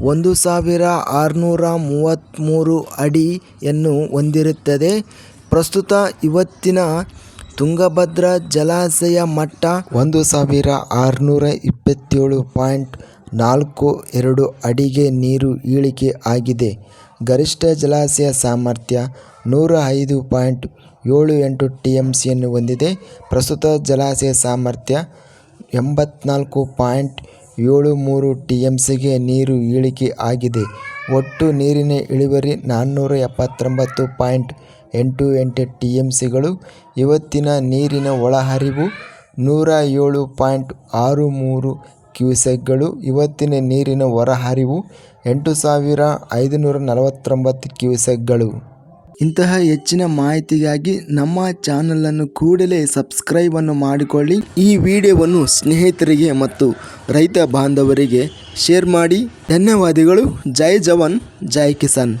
ಒಂದು ಸಾವಿರ ಆರುನೂರ ಮೂವತ್ತ್ಮೂರು ಅಡಿಯನ್ನು ಹೊಂದಿರುತ್ತದೆ. ಪ್ರಸ್ತುತ ಇವತ್ತಿನ ತುಂಗಭದ್ರಾ ಜಲಾಶಯ ಮಟ್ಟ ಒಂದು ಸಾವಿರ ಆರುನೂರ ಇಪ್ಪತ್ತೇಳು ಪಾಯಿಂಟ್ ನಾಲ್ಕು ಎರಡು ಅಡಿಗೆ ನೀರು ಇಳಿಕೆ ಆಗಿದೆ. ಗರಿಷ್ಠ ಜಲಾಶಯ ಸಾಮರ್ಥ್ಯ ನೂರ ಐದು ಪಾಯಿಂಟ್ ಏಳು ಎಂಟು ಟಿ ಎಂ ಸಿಯನ್ನು ಹೊಂದಿದೆ. ಪ್ರಸ್ತುತ ಜಲಾಶಯ ಸಾಮರ್ಥ್ಯ ಎಂಬತ್ನಾಲ್ಕು ಪಾಯಿಂಟ್ ಏಳು ಮೂರು ಟಿ ಎಂ ಸಿಗೆ ನೀರು ಇಳಿಕೆ ಆಗಿದೆ. ಒಟ್ಟು ನೀರಿನ ಇಳುವರಿ ನಾನ್ನೂರ ಎಪ್ಪತ್ತೊಂಬತ್ತು ಪಾಯಿಂಟ್ ಎಂಟು ಎಂಟು ಟಿ ಎಂ ಸಿಗಳು ಇವತ್ತಿನ ನೀರಿನ ಒಳಹರಿವು ನೂರ ಏಳು ಪಾಯಿಂಟ್ ಆರು ಮೂರು ಕ್ಯೂಸೆಕ್ಗಳು. ಇವತ್ತಿನ ನೀರಿನ ಹೊರಹರಿವು ಎಂಟು ಸಾವಿರ ಐದುನೂರ ನಲವತ್ತೊಂಬತ್ತು ಕ್ಯೂಸೆಕ್ಗಳು. ಇಂತಹ ಹೆಚ್ಚಿನ ಮಾಹಿತಿಗಾಗಿ ನಮ್ಮ ಚಾನಲನ್ನು ಕೂಡಲೇ ಸಬ್ಸ್ಕ್ರೈಬನ್ನು ಮಾಡಿಕೊಳ್ಳಿ. ಈ ವಿಡಿಯೋವನ್ನು ಸ್ನೇಹಿತರಿಗೆ ಮತ್ತು ರೈತ ಬಾಂಧವರಿಗೆ ಶೇರ್ ಮಾಡಿ. ಧನ್ಯವಾದಗಳು. ಜೈ ಜವಾನ್, ಜೈ ಕಿಸಾನ್.